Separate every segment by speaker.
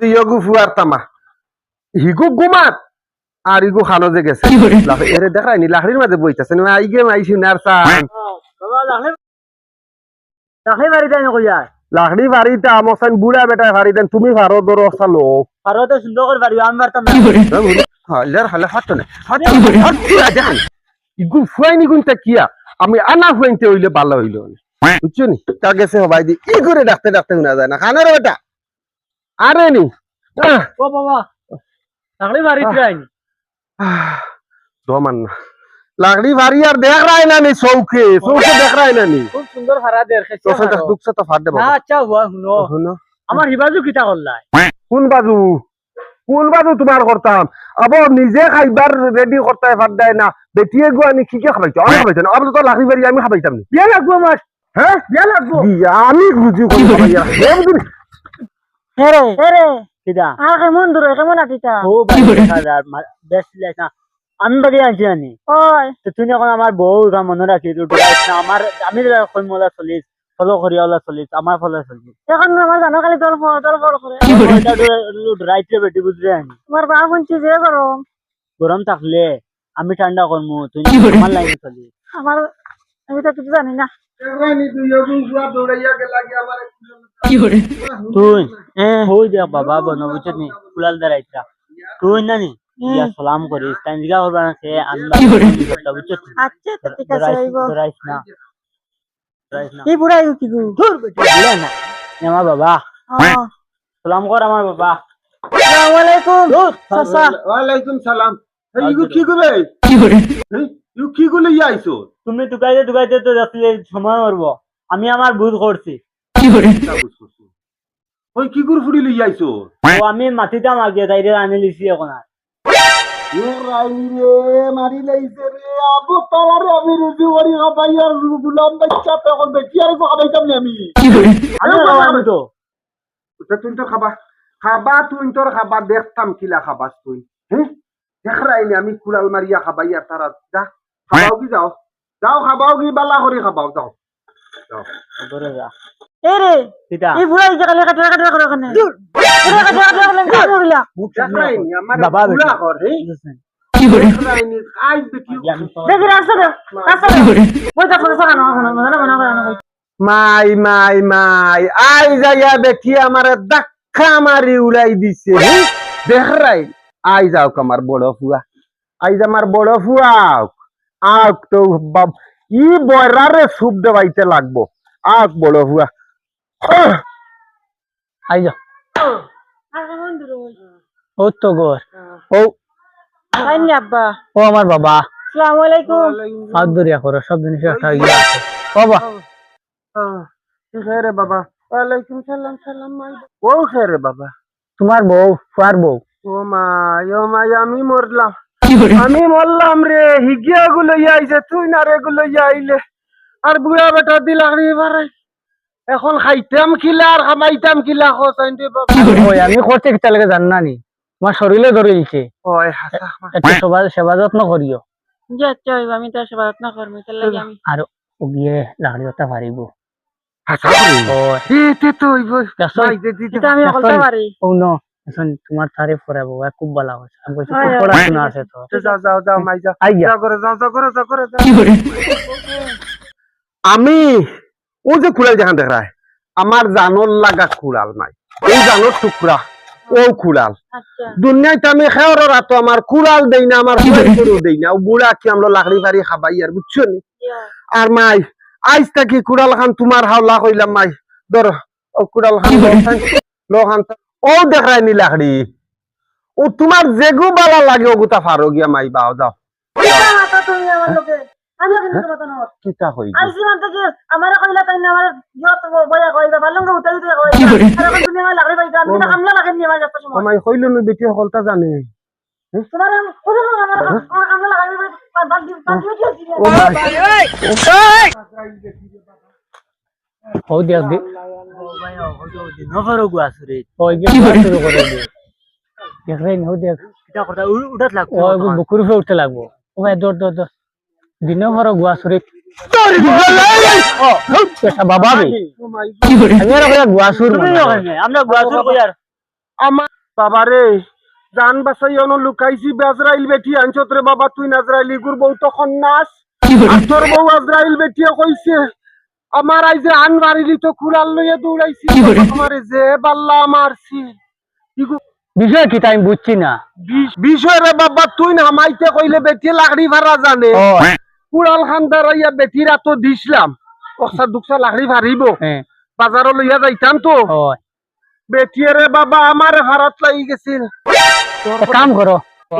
Speaker 1: দিয়গু Führer তামা। Hugo গুমাত আর ইগু খানো যে গেছে। এরে দেখাই নি লাখড়ির মাঝে বইতাছে। না আইগে মাইছি নার
Speaker 2: বাড়ি
Speaker 1: লাখড়ি বাড়িতে আমসান বুড়া বেটা বাড়ি দেন তুমি ভারত দর
Speaker 2: সুন্দর করে বাড়ি আমি পারতাম না
Speaker 1: হালার হালে হাত না হাত হাত দেখান ইগু ফুয়াই নি গুনটা কিয়া? আমি আনা ফুয়াইতে হইলে ভালো হইল বুঝছ নি? তা গেছে হবাই দি। ই করে ডাকতে ডাকতে শোনা যায় না। খানার বেটা। আরে নি।
Speaker 2: ও বাবা। লাখে বাড়ি দেয়
Speaker 1: দমান। না লাকড়ি বাড়ি আর দেখ রায় না নি চৌকে। চৌকে দেখ রায় না নি।
Speaker 2: খুব সুন্দর ভাড়া দেয়
Speaker 1: তো সেটা দুঃখ তো ফাট দে বাবা।
Speaker 2: আচ্ছা হুয়া শুনো।
Speaker 1: শুনো।
Speaker 2: আমার হিবাজু কিতা করলাই
Speaker 1: কোন বাজু? কোন বাজু তোমার করতাম আবার নিজে খাইবার রেডি করতে ফাট দেয় না। বেটিয়ে গো আমি কি কি খাবাইছো? আমি খাবাইছো না? আবার তো লাকড়ি বাড়ি আমি খাবাইতাম নি?
Speaker 2: বিয়া লাগবো আমার
Speaker 1: হ্যাঁ
Speaker 2: বিয়া লাগবো।
Speaker 1: আমি বুঝি কোন
Speaker 2: হেরে। হেরে। কিতা আর কেমন দূরে কেমন আটিতা ও বেশ লাইছ না আমি বাড়ি আছি আনি। ওই তো তুই এখন আমার বউ মনে রাখি আমার আমি কই চলিস ফলো করি ওলা চলিস আমার ফলো চলিস এখন আমার জানো খালি তোর তোর করে ডরাইছে বেটি বুঝলে আনি। তোমার বা বঞ্চি যে গরম গরম থাকলে আমি ঠান্ডা করমু তুই আমার লাইনে চলিস আমার আমি তো কিছু জানি না। তুই হই দেখ বাবা বনো বুঝছ নি কুলাল দাঁড়াইছা তুই না নি ইয়া সালাম করিস তাই জিগা করবা না সে আন্দা বুঝছ
Speaker 3: আচ্ছা তো ঠিক আছে হইব
Speaker 2: ডরাইস না ডরাইস না
Speaker 3: কি বুড়াই কি গু
Speaker 2: দূর বেটি বুড়া না এ আমার বাবা
Speaker 3: ও
Speaker 2: সালাম কর আমার বাবা
Speaker 3: আসসালামু আলাইকুম চাচা
Speaker 1: কি কি আইছো?
Speaker 2: তুমি তো সময় মরব আমি আমার ভুল করছি।
Speaker 1: ওই কি করে ফুড়ি লই আইছো?
Speaker 2: ও আমি মাটিটা মাগিয়ে তাইরে আনি লিছি এখন আর।
Speaker 1: ও রাইনি রে মারি লাইছে রে আবু তলারে আমি রুজু করি খাবাই আর গুলাম বাচ্চা তখন বেটি আর খাবাইতাম না আমি?
Speaker 2: আমি আমি তো।
Speaker 1: তুই তো খাবা। খাবা তুই তোর খাবা দেখতাম কিলা খাবাস তুই। হ্যাঁ? দেখ রাইনি আমি কুড়াল মারিয়া খাবাই আর তারা যা খাবাও কি যাও যাও খাবাও কি বালা করে খাবাও যাও দেখ? দেখ
Speaker 3: দেখি দেখো দেখো
Speaker 1: মাই মাই মাই আই যাইয়া বেটি আমার ধাক্কা মারি উড়াই দিছে হ্যাঁ? আই যাও আমার বড় ফুয়া। আই যা আমার বড় ফুয়া আক তো বাব ই বয়রারে সুপ দেওয়াইতে লাগবো। আক বড় ফুয়া।
Speaker 2: আই যা। ও তো গোর।
Speaker 1: ও।
Speaker 3: আইনি আব্বা।
Speaker 2: ও আমার বাবা।
Speaker 3: আসসালামু আলাইকুম।
Speaker 2: হাত ধরিয়া করো সব জিনিস একটা ইয়ে আছে। বাবা
Speaker 1: কি খেরে বাবা। ওয়ালাইকুম সালাম সালাম মাই ও খেরে বাবা।
Speaker 2: তোমার বউ ফুয়ার বউ।
Speaker 1: ও মাই ও আমি মরলাম আমি মরলাম রে হিগিয়া গুলো আইছে তুই না রে গুলো আইলে আর বুড়া বেটা দিলা রে বারে এখন খাইতাম কিলা আর খামাইতাম কিলা খসাইন রে বাবা
Speaker 2: ওই আমি করতে লাগে জান না নি তোমার শরীরে ধরে দিছে
Speaker 1: ওই হাসা
Speaker 2: সেবা সেবা যত্ন করিও
Speaker 3: জি আচ্ছা আমি তো সেবা যত্ন করব তার লাগি আমি
Speaker 2: আর গিয়ে লাড়ি ওটা পারিব
Speaker 1: হাসা
Speaker 2: ও
Speaker 1: এতে তো দে দিতে
Speaker 3: এটা আমি করতে পারি
Speaker 2: ও ন এখন তোমার তারে পড়াবো খুব ভালো হচ্ছে আমি বলছি
Speaker 3: হয়,
Speaker 2: খুব। পড়াশোনা আছে তো।
Speaker 1: তো যাও যাও যাও মাই যাও।
Speaker 2: আই
Speaker 1: যাও করে যাও যাও করে যাও করে আমি ও যে খুড়াল যেখান দেখ রায় আমার জানোর লাগা খুড়াল নাই। এই জানোর টুকরা ও খুড়াল
Speaker 3: আচ্ছা।
Speaker 1: দুনিয়াতে আমি খেয়ার রাতো আমার কুড়াল দেই না আমার কুড়াল দেই না। ও বুড়া কি আমরা লাকড়ি বাড়ি খাবাই আর বুঝছ নি? আর মাই আইস থাকি কুড়াল খান তোমার হাওলা কইলাম মাই। ধর ও কুড়াল খান লো খান ও দেখায় নি লাকড়ি ও তোমার যেগু বালা লাগে ওগুতা ফারো গিয়া মাই বাও যাও।
Speaker 3: কিতা আমার লোকে? আমি কিন্তু কথা না
Speaker 1: কিতা হই
Speaker 3: আইসি থেকে আমার কইলা তাই না আমার যত বয়া কইবা বালঙ্গ উঠাই উঠাই কইবা আর তুমি আমার লাগি পাইতা আমি তো কামলা লাগে নি আমার যত সময়
Speaker 1: মাই? কইল নি বেটি হলতা জানে।
Speaker 3: তোমার কোন আমার কামলা লাগাই বাদ দিন বাদ দিন
Speaker 1: ও মাই
Speaker 2: হও ওই গিয়ে কাজ শুরু করে দে দেখ রে হও দেখ কিটা কথা উঠাত লাগ ও বুকুর উপরে উঠতে লাগবো। ও ভাই দৌড় দৌড় দৌড় দিনে ভর গুয়া সুরে বাবা বে
Speaker 1: ও মাই
Speaker 2: আমি আর গুয়া সুর
Speaker 4: আমরা গুয়া সুর কই আর
Speaker 1: আমার বাবারে জান বাসাই অন লুকাইছি বেজরাইল বেটি আনছত রে বাবা তুই নাজরাইলি গুর বউ তখন নাচ তোর বউ আজরাইল বেটিয়ে কইছে আমার আইজে আন বাড়িলি তো কুড়াল লইয়া দৌড়াইছি আমারে যে বাল্লা মারছি।
Speaker 2: বিষয় কি আমি বুঝছি না।
Speaker 1: বিষ- বিষয় রে বাবা তুই না মাইতে কইলে বেটি লাকড়ি ভাড়া জানে। কুড়াল খান দাঁড়াইয়া বেটিরা তো দিছিলাম কষা দুকসা লাকড়ি ভারিব
Speaker 2: হ্যাঁ
Speaker 1: বাজারও লইয়া যাইতাম তো।
Speaker 2: হয়
Speaker 1: বেটিয়ে রে বাবা আমার ভাড়াত লাগি গেছিল।
Speaker 2: কাম করো।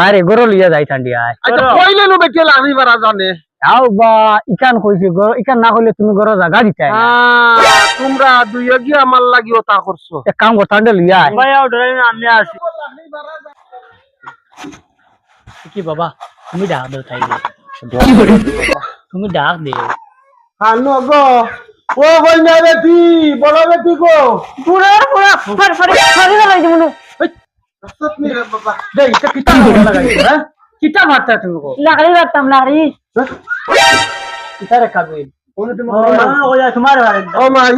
Speaker 2: আরে গরো লিয়া যাই ঠান্ডি আয়
Speaker 1: আচ্ছা কইলে নো বেটিয়ে লাকড়ি ভাড়া জানে?
Speaker 2: আও বা ইকান কইছি ইকান না কইলে তুমি গরো জাগা দিতে
Speaker 1: তোমরা দুইয়া গিয়ে আমার লাগি ওটা করছ।
Speaker 2: এক কাম কর ঠান্ডা লিয়া
Speaker 3: ভাই আউট আমি আসি।
Speaker 2: কি বাবা তুমি ডাক দাও তাই তুমি ডাক দিও।
Speaker 1: হানো গো ও কইনা বেটি বড় বেটি গো।
Speaker 3: পুরো পুরো ফার ফার ফার লাগাই দিমু
Speaker 1: রাস্তাত নি রে বাবা।
Speaker 2: দে ইটা কিটা মারা হ্যাঁ? কিটা মারতা তুমি কো
Speaker 3: লাকড়ি রাখতাম লাকড়ি
Speaker 2: কিটা রে কাবিল কোন তুমি
Speaker 3: তোমার
Speaker 1: ও মাই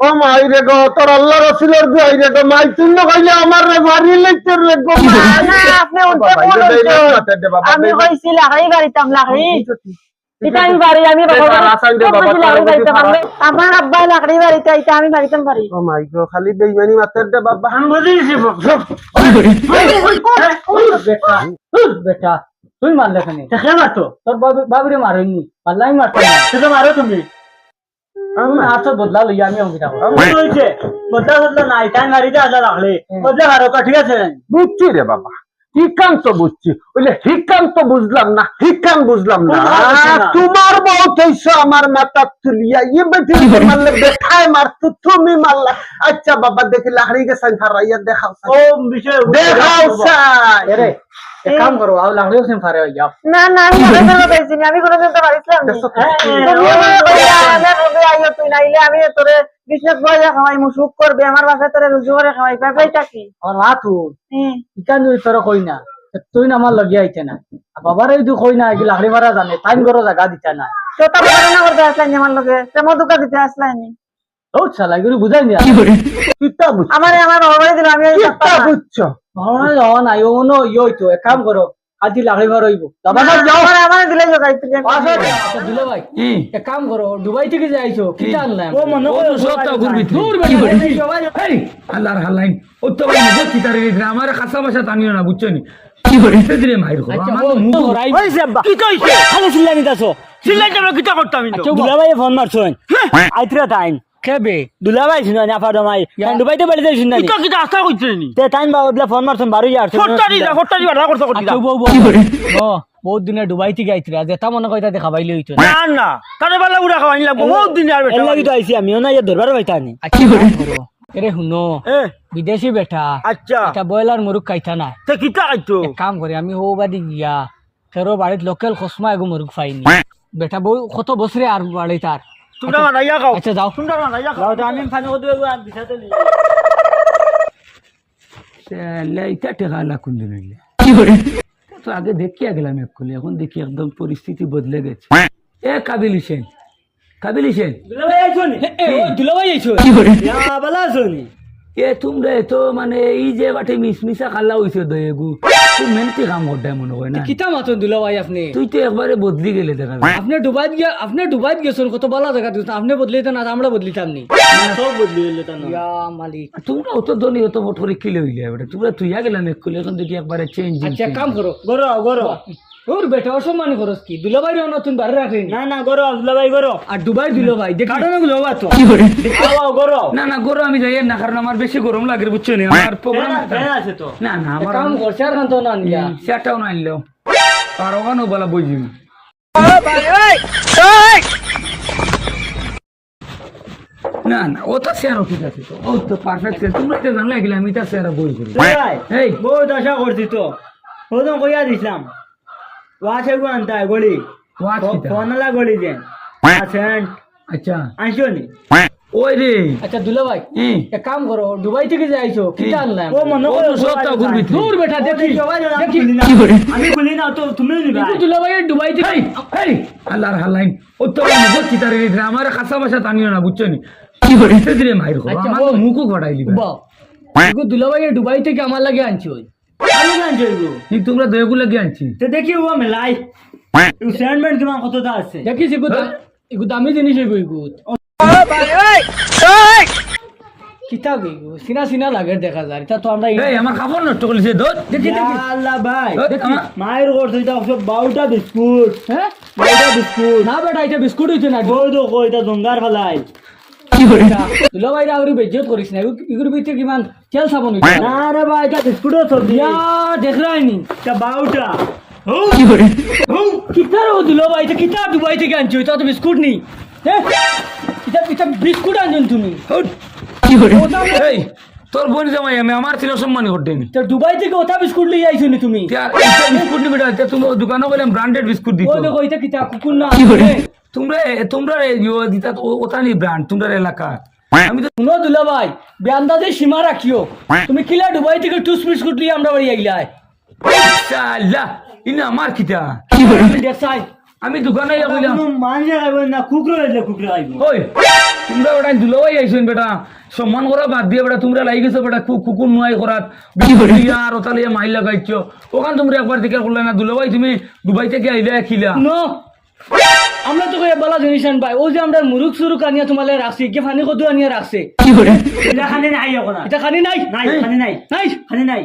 Speaker 1: ও মাই রে গো তোর আল্লাহ রসুলের দুয়াই রে গো মাই না কইলে আমার রে মারি লইতে রে গো
Speaker 3: না আপনি
Speaker 1: বাবা,
Speaker 3: আমি
Speaker 1: দেইলে।
Speaker 3: কইছি লাকড়ি গাড়িতাম লাকড়ি এটা আমি বাড়ি আমি
Speaker 1: দে,
Speaker 3: বাবা
Speaker 1: তারা আসান দে, বাবা,
Speaker 3: কইছি লাকড়ি
Speaker 1: তারা
Speaker 3: গাড়িতাম
Speaker 1: তারা।
Speaker 3: আমি- আমার আব্বা লাকড়ি বাড়িতে আইতা আমি বাড়িতাম পারি।
Speaker 1: ও মাই গো খালি বেইমানি মাতে দে বাবা।
Speaker 3: আমি বুঝিছি
Speaker 2: বেটা বেটা তুই মারলে কেন?
Speaker 3: দেখে মারতো?
Speaker 2: তোর বাবুরে মারনি পাল্লাই মারতো।
Speaker 3: সেটা মারো তুমি?
Speaker 2: আমি বদলা লইয়া আমি
Speaker 3: বদলা বদলা নাই আসা লাগলে। বদলা মারো ঠিক আছে?
Speaker 1: বুঝছি রে বাবা। হিকান তো বুঝছি। ওইলে হিকান্ত বুঝলাম না হিকান বুঝলাম না। তোমার বউ কইছো আমার মাথা তুলিয়া। ইয়ে বেটি মারলে বেঠায় মারতো তুমি মারলা। আচ্ছা বাবা দেখি লাহড়ি গেছেন হারাইয়া দেখাও
Speaker 3: ও বিষয়
Speaker 1: দেখাও
Speaker 2: কাম করো আও লাগলেও সেম ফারে হই যাও।
Speaker 3: না না আমি ফেলে পাইছি না আমি কোনোদিন তো পারিছিলাম না আইও তুই নাইলে আমি তোরে বিশেষ খাওয়াই মুসুক করবে আমার বাসায় তোরে রুজু করে খাওয়াই পাই পাইটা কি?
Speaker 2: আমার মা তুই। ইকান যদি তোর কই না তুই না আমার লগিয়া আইতে না। বাবারে যদি কই না এগুলা লাকড়ি মারা জানে টাইম করো জাগা দিতে না।
Speaker 3: তো তারপরে রান্না করতে আসলেন আমার লগে প্রেম দোকা দিতে আসলেন
Speaker 2: ও বুঝাই
Speaker 1: কিতা বুঝছ
Speaker 3: আমার আমার বাবা বাড়ি দিল আমি ওই
Speaker 1: কিতা
Speaker 3: সপ্তাহ না।
Speaker 1: বুঝছ
Speaker 2: হয় ও নাই ও নো তো এক কাম করো আজি লাকড়ি মারা হইব। বাবা
Speaker 3: আমার আমার আমার দিলে জোগাই তুই
Speaker 2: আচ্ছা দুলা ভাই। এক কাম করো দুবাই থেকে যে আইছো কি?
Speaker 3: ও মনে
Speaker 4: ও
Speaker 3: করে
Speaker 4: ঘুরবি
Speaker 2: দূর
Speaker 4: কি এই, আল্লাহর হাল্লাইন ও তো ভাই মুখে চিতারে গেছে আমার খাসা বাসা টানিও না বুঝছ নি? কি করে দিলে মাইর করো আমার মুখ
Speaker 3: হইছে আব্বা। কি কইছে? খালি চিল্লানি দাসো চিল্লাইতে আমরা কিটা করতাম আমি দুলাভাই ফোন মারছন আইত্রা টাইম।
Speaker 2: কেবে?
Speaker 3: দুলাভাই শুনো না ফাড়ো মাই। দুবাইতে বাড়িতে শুন না।
Speaker 5: কিটা কিটা আশা করছে নি?
Speaker 3: তে টাইম বা ওবলা ফোন মারছন বারো ইয়ার
Speaker 5: ফট্টারি যা ফট্টারি বাড়া করতে করতে
Speaker 2: আচ্ছা বউ বউ। ও বহুত দিনে দুবাই থেকে আইতরা যেটা মনে কইতা দেখা বাইলে হইতো না
Speaker 5: না না তারে বালা উড়া খাওয়াই লাগবো বহুত দিন আর
Speaker 3: এর লাগি তো আইছি আমিও না ইয়া দরবার বাইতা নি।
Speaker 2: আচ্ছা করো এরে শুনো
Speaker 5: এ।
Speaker 2: বিদেশি বেটা।
Speaker 5: আচ্ছা।
Speaker 2: এটা বয়লার মুরুখ খাইতা না।
Speaker 5: তে কিটা আইতো
Speaker 2: কাম করি আমি হো বাড়ি গিয়া ফেরো বাড়িত লোকাল খসমা এগো মুরুখ পাইনি বেটা বউ কত বছরে আর বাড়ি তার
Speaker 5: তোমরা মানাইয়া খাও।
Speaker 2: আচ্ছা যাও।
Speaker 5: তোমরা মানাইয়া খাও।
Speaker 3: আমি ফানি আর বিছাতে
Speaker 4: কোন দিন হইলে? তো আগে দেখিয়া গেলাম এক্ষুনি এখন দেখি একদম পরিস্থিতি বদলে গেছে। এ কাবিল হোসেন কাবিল হোসেন।
Speaker 3: দুলাভাই আইছো
Speaker 2: দুলাভাই আইছো।
Speaker 3: ইয়া বালা আছো নি?
Speaker 4: এ তোমরা তো মানে এই যে বাটে মিসমিসা খাল্লা হইছে দয়েগু তুই মেনতি কাম করতে মনে হয় না?
Speaker 2: কিতা মাতো দুলাভাই আপনি?
Speaker 4: তুই তো একবারে বদলি গেলে দেখা
Speaker 2: আপনি ডুবাই গিয়া আপনি ডুবাই গেছেন কত ভালো জায়গা দিয়েছেন আপনি বদলিতে না আমরা বদলিতাম নি
Speaker 3: সব বদলি হইল তা না
Speaker 2: ইয়া মালিক।
Speaker 4: তোমরা অত ধনী অত মোট করে কিলে হইলে? তোমরা তুইয়া গেলাম এক্ষুনি এখন দেখি একবারে চেঞ্জ
Speaker 2: আচ্ছা কাম করো
Speaker 3: গরো গরো
Speaker 2: ওর বেটা অসম্মান করস কি? দুলাভাই নতুন বাড়ি রাখেনি
Speaker 3: না? না গরো দুলাভাই গরো।
Speaker 2: আর দুবাই দুলাভাই দেখি।
Speaker 3: কাটনো গুলো বাতো আও গরো।
Speaker 4: না না গরম আমি যাই। না কারণ আমার বেশি গরম লাগে বুঝছ নি? আমার প্রোগ্রাম
Speaker 3: আছে তো।
Speaker 4: না না আমার
Speaker 2: কাম কর চার খান তো না নিয়া
Speaker 4: সেটাও না আর ওখানেও বলা বুঝি না না ও তো শেয়ারও ঠিক আছে তো। ও তো পারফেক্ট তোমরা তো জানলে গেলে আমি তার শেয়ার বই এই।
Speaker 3: বহুত আশা করছি তো। প্রথম কইয়া দিছিলাম। ওয়াছে গো আনতা গলি
Speaker 4: ওয়াচ কিটা
Speaker 3: ফোনলা গলি দেন আছেন
Speaker 4: আচ্ছা
Speaker 3: আইসো নি
Speaker 4: ওই রে
Speaker 2: আচ্ছা দুলাভাই
Speaker 4: হুম
Speaker 2: এক কাম করো দুবাই থেকে যে আইছো কি জানলাম
Speaker 3: ও মনে
Speaker 4: ও তো সবটা ঘুরবি তুই।
Speaker 2: দূর বেটা দেখি দেখি
Speaker 3: আমি খুলি না তো তুমি নিবা
Speaker 2: কিন্তু দুলাভাই দুবাই থেকে
Speaker 4: এই আল্লাহর হাল্লাইন ও তো আমার খাসা বাসা টানিও না বুঝছ নি কি করে দিলে মাইর করো
Speaker 2: আচ্ছা,
Speaker 4: আমার
Speaker 2: বল।
Speaker 4: মুখও ঘটাইলি
Speaker 2: দুলাভাই দুবাই থেকে আমার লাগে আনছি ওই
Speaker 5: আমি জানছি গো
Speaker 2: কি তোমরা দয়াগুলো লাগে আনছি
Speaker 5: তো দেখি ও মেলাই স্যান্ডম্যান কিমান কতটা আছে?
Speaker 2: দেখিস এগো দা- এগো দামি জিনিস এগো এগো কিতা গো সিনা সিনা লাগে দেখা যায়। এটা তো আমরা এই আমার কাপড় নষ্ট করেছে দোত দেখি দেখি।
Speaker 5: আল্লাহ ভাই
Speaker 2: দেখি।
Speaker 5: মায়ের করছে এটা সব বারোটা বিস্কুট।
Speaker 2: হ্যাঁ?
Speaker 5: বারোটা বিস্কুট।
Speaker 2: না বেটা এটা বিস্কুট হইছে না।
Speaker 5: বই তো কই এটা জঙ্গার ফেলাই।
Speaker 2: দুলাভাই আউরি বেজ্জত করিস না। এগুর ভিতরে কিমান তেল সাবন
Speaker 5: না রে ভাই এটা বিস্কুটও সবজি
Speaker 2: ইয়া দেখ রাইনি
Speaker 5: এটা বারোটা
Speaker 2: কিতার ও দুলাভাই এটা কিতা দুবাই থেকে আনছো? এটা তো বিস্কুট নেই হ্যাঁ এটা এটা বিস্কুট আনছেন তুমি।
Speaker 4: এই তোর বোন জামাই আমি আমার ছিল সম্মানী করতেন
Speaker 2: তো দুবাই থেকে ওটা বিস্কুট লিয়ে আইছো নি তুমি?
Speaker 4: বিস্কুট না তুমি দোকানে গেলাম ব্র্যান্ডেড বিস্কুট দিত
Speaker 2: ও দেখো এটা কিতা কুকুর না।
Speaker 4: তোমরা তোমরা দিতা ওটা নি ব্র্যান্ড তোমরা এলাকা। আমি তো
Speaker 2: শুনো দুলাভাই বেআন্দাজে সীমা রাখিও। তুমি কিলা দুবাই থেকে টুস বিস্কুট লিয়ে আমরা বাড়ি আইলাই
Speaker 4: আল্লাহ ইনা আমার কিতা।
Speaker 2: আমি দেখছাই
Speaker 4: আমি দোকানে কইলাম
Speaker 5: মানুষে খাইব না কুকুর খাইলে কুকুর খাইব
Speaker 4: ওই তোমরা বেটা দুলাভাই আইছেন বেটা সম্মান করা বাদ দিয়ে বেটা তোমরা লাগি গেছো বেটা কুকুর নুয়াই করাত। আর ওটা লিয়ে মাইল লাগাইছ। ওখান তোমরা একবার দিকে করলে না দুলাভাই তুমি দুবাই থেকে আইলে খিলা
Speaker 2: আমরা তো বলা জিনিস ভাই ও যে আমরা মুরুক সুরুক আনিয়া তোমালে রাখছি কে ফানি কত আনিয়া রাখছে।
Speaker 5: এটা খানি নাই এখন।
Speaker 2: এটা খানি নাই?
Speaker 5: নাই খানি নাই।
Speaker 2: নাই?
Speaker 5: খানি নাই।